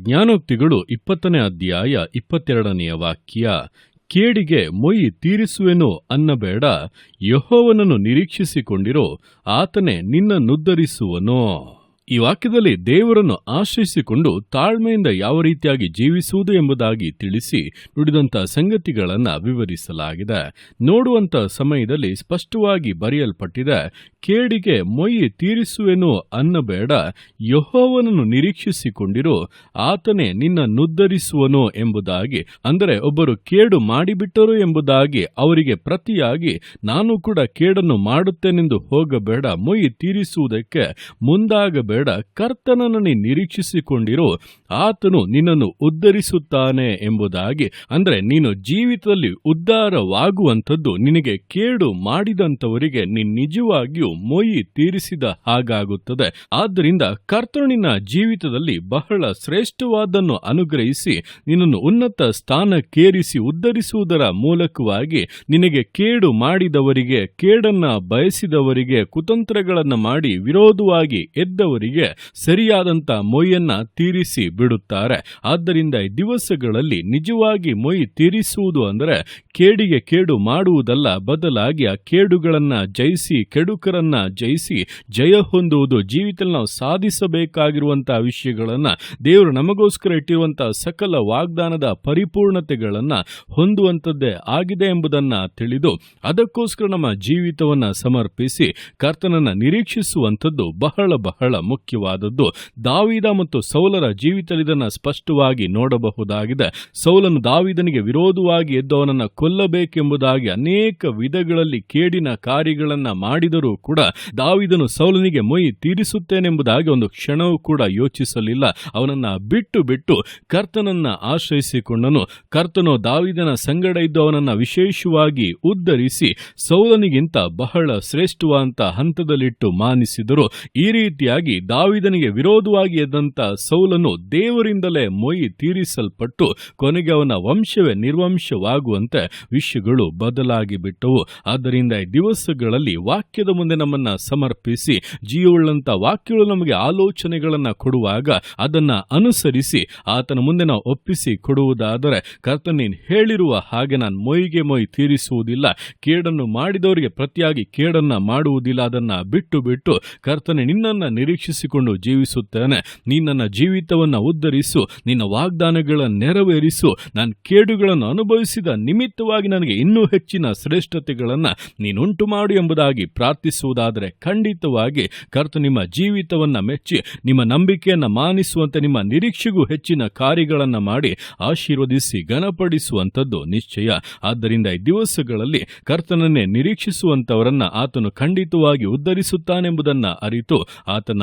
ಜ್ಞಾನೋಕ್ತಿಗಳು ಇಪ್ಪತ್ತನೇ ಅಧ್ಯಾಯ ಇಪ್ಪತ್ತೆರಡನೆಯ ವಾಕ್ಯ ಕೇಡಿಗೆ ಮೊಯಿ ತೀರಿಸುವೆನು ಅನ್ನಬೇಡ ಯಹೋವನನ್ನು ನಿರೀಕ್ಷಿಸಿಕೊಂಡಿರೋ ಆತನೇ ನಿನ್ನನ್ನುದ್ಧರಿಸುವನೋ ಈ ವಾಕ್ಯದಲ್ಲಿ ದೇವರನ್ನು ಆಶ್ರಯಿಸಿಕೊಂಡು ತಾಳ್ಮೆಯಿಂದ ಯಾವ ರೀತಿಯಾಗಿ ಜೀವಿಸುವುದು ಎಂಬುದಾಗಿ ತಿಳಿಸಿ ನುಡಿದಂತಹ ಸಂಗತಿಗಳನ್ನು ವಿವರಿಸಲಾಗಿದೆ. ನೋಡುವಂತ ಸಮಯದಲ್ಲಿ ಸ್ಪಷ್ಟವಾಗಿ ಬರೆಯಲ್ಪಟ್ಟಿದೆ, ಕೇಡಿಗೆ ಮೊಯ್ಯಿ ತೀರಿಸುವೆನು ಅನ್ನಬೇಡ, ಯಹೋವನನ್ನು ನಿರೀಕ್ಷಿಸಿಕೊಂಡಿರು, ಆತನೇ ನಿನ್ನ ನುದ್ದರಿಸುವನು ಎಂಬುದಾಗಿ, ಅಂದರೆ ಒಬ್ಬರು ಕೇಡು ಮಾಡಿಬಿಟ್ಟರು ಎಂಬುದಾಗಿ ಅವರಿಗೆ ಪ್ರತಿಯಾಗಿ, ನಾನು ಕೂಡ ಕೇಡನ್ನು ಮಾಡುತ್ತೇನೆಂದು ಹೋಗಬೇಡ ಮೊಯ್ಯಿ ತೀರಿಸುವುದಕ್ಕೆ ಮುಂದಾಗಬೇಡ ಕರ್ತನನ್ನು ನೀನು ನಿರೀಕ್ಷಿಸಿಕೊಂಡಿರು, ಆತನು ನಿನ್ನನ್ನು ಉದ್ಧರಿಸುತ್ತಾನೆ ಎಂಬುದಾಗಿ. ಅಂದರೆ ನೀನು ಜೀವಿತದಲ್ಲಿ ಉದ್ಧಾರವಾಗುವಂಥದ್ದು ನಿನಗೆ ಕೇಡು ಮಾಡಿದಂಥವರಿಗೆ ನೀನು ನಿಜವಾಗಿಯೂ ಮೊಯಿ ತೀರಿಸಿದ ಹಾಗಾಗುತ್ತದೆ. ಆದ್ದರಿಂದ ಕರ್ತನಿನ ಜೀವಿತದಲ್ಲಿ ಬಹಳ ಶ್ರೇಷ್ಠವಾದನ್ನು ಅನುಗ್ರಹಿಸಿ, ನಿನ್ನನ್ನು ಉನ್ನತ ಸ್ಥಾನಕ್ಕೇರಿಸಿ ಉದ್ಧರಿಸುವುದರ ಮೂಲಕವಾಗಿ ನಿನಗೆ ಕೇಡು ಮಾಡಿದವರಿಗೆ, ಕೇಡನ್ನ ಬಯಸಿದವರಿಗೆ ಕುತಂತ್ರಗಳನ್ನು ಮಾಡಿ ವಿರೋಧವಾಗಿ ಎದ್ದವರಿಗೆ ಸರಿಯಾದಂತ ಮೊಯ್ಯನ್ನ ತೀರಿಸಿ ಬಿಡುತ್ತಾರೆ. ಆದ್ದರಿಂದ ಈ ದಿವಸಗಳಲ್ಲಿ ನಿಜವಾಗಿ ಮೊಯ್ ತೀರಿಸುವುದು ಅಂದರೆ ಕೇಡಿಗೆ ಕೇಡು ಮಾಡುವುದಲ್ಲ, ಬದಲಾಗಿ ಆ ಕೇಡುಗಳನ್ನ ಜಯಿಸಿ, ಕೆಡುಕರನ್ನ ಜಯಿಸಿ ಜಯ ಹೊಂದುವುದು, ಜೀವಿತದಲ್ಲಿ ನಾವು ಸಾಧಿಸಬೇಕಾಗಿರುವಂತಹ ವಿಷಯಗಳನ್ನ, ದೇವರು ನಮಗೋಸ್ಕರ ಇಟ್ಟಿರುವಂತಹ ಸಕಲ ವಾಗ್ದಾನದ ಪರಿಪೂರ್ಣತೆಗಳನ್ನ ಹೊಂದುವಂಥದ್ದೇ ಆಗಿದೆ ಎಂಬುದನ್ನ ತಿಳಿದು ಅದಕ್ಕೋಸ್ಕರ ನಮ್ಮ ಜೀವಿತವನ್ನ ಸಮರ್ಪಿಸಿ ಕರ್ತನನ್ನ ನಿರೀಕ್ಷಿಸುವಂಥದ್ದು ಬಹಳ ಬಹಳ ಮುಖ್ಯವಾದದ್ದು. ದಾವಿದ ಮತ್ತು ಸೌಲರ ಜೀವಿತಲಿದನ್ನು ಸ್ಪಷ್ಟವಾಗಿ ನೋಡಬಹುದಾಗಿದೆ. ಸೌಲನು ದಾವಿದನಿಗೆ ವಿರೋಧವಾಗಿ ಎದ್ದವನನ್ನು ಕೊಲ್ಲಬೇಕೆಂಬುದಾಗಿ ಅನೇಕ ವಿಧಗಳಲ್ಲಿ ಕೇಡಿನ ಕಾರ್ಯಗಳನ್ನು ಮಾಡಿದರೂ ಕೂಡ ದಾವಿದನು ಸೌಲನಿಗೆ ಮೊಯ್ ತೀರಿಸುತ್ತೇನೆಂಬುದಾಗಿ ಒಂದು ಕ್ಷಣವೂ ಕೂಡ ಯೋಚಿಸಲಿಲ್ಲ. ಅವನನ್ನ ಬಿಟ್ಟು ಬಿಟ್ಟು ಕರ್ತನನ್ನ ಆಶ್ರಯಿಸಿಕೊಂಡನು. ಕರ್ತನು ದಾವಿದನ ಸಂಗಡ ಇದ್ದು ವಿಶೇಷವಾಗಿ ಉದ್ಧರಿಸಿ ಸೌಲನಿಗಿಂತ ಬಹಳ ಶ್ರೇಷ್ಠವಾದಂತ ಹಂತದಲ್ಲಿಟ್ಟು ಮಾನಿಸಿದರು. ಈ ರೀತಿಯಾಗಿ ದಾವಿದನಿಗೆ ವಿರೋಧವಾಗಿ ಎದ್ದಂತ ಸೌಲನು ದೇವರಿಂದಲೇ ಮೊಯಿ ತೀರಿಸಲ್ಪಟ್ಟು ಕೊನೆಗೆ ಅವನ ವಂಶವೇ ನಿರ್ವಂಶವಾಗುವಂತೆ ವಿಷಯಗಳು ಬದಲಾಗಿ ಬಿಟ್ಟವು. ಆದ್ದರಿಂದ ಈ ದಿವಸಗಳಲ್ಲಿ ವಾಕ್ಯದ ಮುಂದೆ ನಮ್ಮನ್ನ ಸಮರ್ಪಿಸಿ, ಜೀವವುಳ್ಳಂತ ವಾಕ್ಯಗಳು ನಮಗೆ ಆಲೋಚನೆಗಳನ್ನ ಕೊಡುವಾಗ ಅದನ್ನ ಅನುಸರಿಸಿ, ಆತನ ಮುಂದೆ ನಾವು ಒಪ್ಪಿಸಿ ಕೊಡುವುದಾದರೆ ಕರ್ತ ಹೇಳಿರುವ ಹಾಗೆ ನಾನು ಮೊಯಿಗೆ ಮೊಯ್ ತೀರಿಸುವುದಿಲ್ಲ. ಕೇಡನ್ನು ಮಾಡಿದವರಿಗೆ ಪ್ರತಿಯಾಗಿ ಕೇಡನ್ನ ಮಾಡುವುದಿಲ್ಲ. ಅದನ್ನ ಬಿಟ್ಟು ಬಿಟ್ಟು ಕರ್ತನೆ ನಿನ್ನನ್ನ ನಿರೀಕ್ಷಿಸಿಕೊಂಡು ಜೀವಿಸುತ್ತೇನೆ. ನೀ ನನ್ನ ಜೀವಿತವನ್ನು ಉದ್ಧರಿಸು. ನಿನ್ನ ವಾಗ್ದಾನಗಳ ನೆರವೇರಿಸು. ನಾನು ಕೇಡುಗಳನ್ನು ಅನುಭವಿಸಿದ ನಿಮಿತ್ತವಾಗಿ ನನಗೆ ಇನ್ನೂ ಹೆಚ್ಚಿನ ಶ್ರೇಷ್ಠತೆಗಳನ್ನ ನೀನುಂಟು ಮಾಡು ಎಂಬುದಾಗಿ ಪ್ರಾರ್ಥಿಸುವುದಾದರೆ ಖಂಡಿತವಾಗಿ ಕರ್ತು ನಿಮ್ಮ ಜೀವಿತವನ್ನು ಮೆಚ್ಚಿ, ನಿಮ್ಮ ನಂಬಿಕೆಯನ್ನ ಮಾನಿಸುವಂತೆ ನಿಮ್ಮ ನಿರೀಕ್ಷೆಗೂ ಹೆಚ್ಚಿನ ಕಾರ್ಯಗಳನ್ನ ಮಾಡಿ ಆಶೀರ್ವದಿಸಿ ಘನಪಡಿಸುವಂಥದ್ದು ನಿಶ್ಚಯ. ಆದ್ದರಿಂದ ಈ ದಿವಸಗಳಲ್ಲಿ ಕರ್ತನನ್ನೇ ನಿರೀಕ್ಷಿಸುವಂಥವರನ್ನು ಆತನು ಖಂಡಿತವಾಗಿ ಉದ್ಧರಿಸುತ್ತಾನೆಂಬುದನ್ನು ಅರಿತು, ಆತನ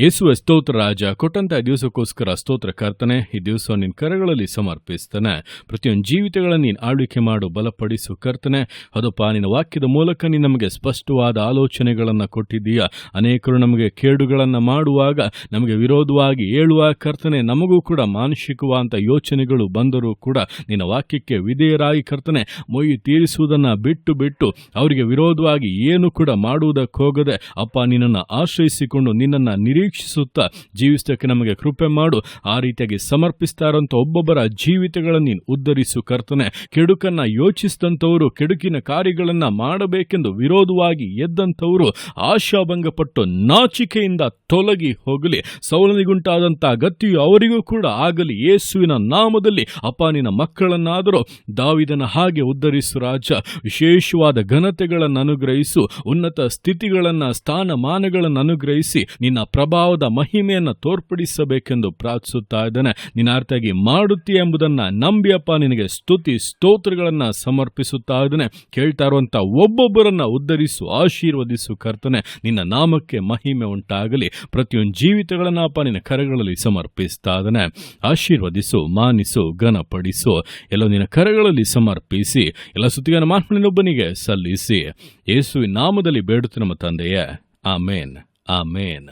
ಯೇಸುವ ಸ್ತೋತ್ರ ರಾಜ ಕೊಟ್ಟಂತ ದಿವಸಕ್ಕೋಸ್ಕರ ಸ್ತೋತ್ರ ಕರ್ತನೆ, ಈ ದಿವಸ ನಿನ್ನ ಕರಗಳಲ್ಲಿ ಸಮರ್ಪಿಸ್ತಾನೆ. ಪ್ರತಿಯೊಂದು ಜೀವಿತಗಳನ್ನು ನೀನು ಆಳ್ವಿಕೆ ಮಾಡು, ಬಲಪಡಿಸು ಕರ್ತನೆ. ಅದಪ್ಪ ನಿನ್ನ ವಾಕ್ಯದ ಮೂಲಕ ನೀನು ನಮಗೆ ಸ್ಪಷ್ಟವಾದ ಆಲೋಚನೆಗಳನ್ನು ಕೊಟ್ಟಿದ್ದೀಯ? ಅನೇಕರು ನಮಗೆ ಕೇಡುಗಳನ್ನು ಮಾಡುವಾಗ, ನಮಗೆ ವಿರೋಧವಾಗಿ ಹೇಳುವ ಕರ್ತನೆ, ನಮಗೂ ಕೂಡ ಮಾನಸಿಕವಾದಂಥ ಯೋಚನೆಗಳು ಬಂದರೂ ಕೂಡ ನಿನ್ನ ವಾಕ್ಯಕ್ಕೆ ವಿಧೇಯರಾಗಿ ಕರ್ತನೆ, ಮೊಯ್ಯಿ ತೀರಿಸುವುದನ್ನು ಬಿಟ್ಟು ಬಿಟ್ಟು ಅವರಿಗೆ ವಿರೋಧವಾಗಿ ಏನು ಕೂಡ ಮಾಡುವುದಕ್ಕೆ ಹೋಗದೆ ಅಪ್ಪ, ನಿನ್ನನ್ನು ಆಶ್ರಯಿಸಿಕೊಂಡು ನಿನ್ನನ್ನು ನಿರೀಕ್ಷಿಸುತ್ತಾ ಜೀವಿಸಕ್ಕೆ ನಮಗೆ ಕೃಪೆ ಮಾಡು. ಆ ರೀತಿಯಾಗಿ ಸಮರ್ಪಿಸ್ತಾರಂತ ಒಬ್ಬೊಬ್ಬರ ಜೀವಿತಗಳನ್ನು ನೀನು ಉದ್ಧರಿಸು ಕರ್ತನೆ. ಕೆಡುಕನ್ನ ಯೋಚಿಸಿದಂಥವರು ಕೆಡುಕಿನ ಕಾರ್ಯಗಳನ್ನ ಮಾಡಬೇಕೆಂದು ವಿರೋಧವಾಗಿ ಎದ್ದಂಥವರು ಆಶಾಭಂಗಪಟ್ಟು ನಾಚಿಕೆಯಿಂದ ತೊಲಗಿ ಹೋಗಲಿ. ಸೌಲನಿಗುಂಟಾದಂಥ ಗತಿಯು ಅವರಿಗೂ ಕೂಡ ಆಗಲಿ. ಯೇಸುವಿನ ನಾಮದಲ್ಲಿ ಅಪಾನಿನ ಮಕ್ಕಳನ್ನಾದರೂ ದಾವಿದನ ಹಾಗೆ ಉದ್ಧರಿಸು ರಾಜ. ವಿಶೇಷವಾದ ಘನತೆಗಳನ್ನು ಅನುಗ್ರಹಿಸು. ಉನ್ನತ ಸ್ಥಿತಿಗಳನ್ನ ಸ್ಥಾನಮಾನಗಳನ್ನು ಅನುಗ್ರಹಿಸಿ. ನಿನ್ನ ಪ್ರಭಾವದ ಮಹಿಮೆಯನ್ನು ತೋರ್ಪಡಿಸಬೇಕೆಂದು ಪ್ರಾರ್ಥಿಸುತ್ತಾ ಇದ್ದಾನೆ. ನಿನ್ನ ಅರ್ಥಾಗಿ ಮಾಡುತ್ತೀಯ ಎಂಬುದನ್ನು ನಂಬಿಯಪ್ಪ. ನಿನಗೆ ಸ್ತುತಿ, ಸ್ತೋತ್ರಗಳನ್ನು ಸಮರ್ಪಿಸುತ್ತಾ ಇದ್ದಾನೆ. ಕೇಳ್ತಾ ಇರುವಂಥ ಒಬ್ಬೊಬ್ಬರನ್ನು ಉದ್ಧರಿಸು, ಆಶೀರ್ವದಿಸು ಕರ್ತನೆ. ನಿನ್ನ ನಾಮಕ್ಕೆ ಮಹಿಮೆ ಉಂಟಾಗಲಿ. ಪ್ರತಿಯೊಂದು ಜೀವಿತಗಳನ್ನು ಅಪ್ಪ ನಿನ್ನ ಕರಗಳಲ್ಲಿ ಸಮರ್ಪಿಸ್ತಾ ಇದ್ದಾನೆ. ಆಶೀರ್ವದಿಸು, ಮಾನಿಸು, ಘನಪಡಿಸು. ಎಲ್ಲ ನಿನ್ನ ಕರಗಳಲ್ಲಿ ಸಮರ್ಪಿಸಿ, ಎಲ್ಲ ಸುತ್ತಿಗನ ಮಾತ್ಮನಿನೊಬ್ಬನಿಗೆ ಸಲ್ಲಿಸಿ. ಯೇಸುವಿನ ನಾಮದಲ್ಲಿ ಬೇಡುತ್ತೆ ನಮ್ಮ ತಂದೆಯೇ. ಆಮೇನ್. ಆಮೇನ್.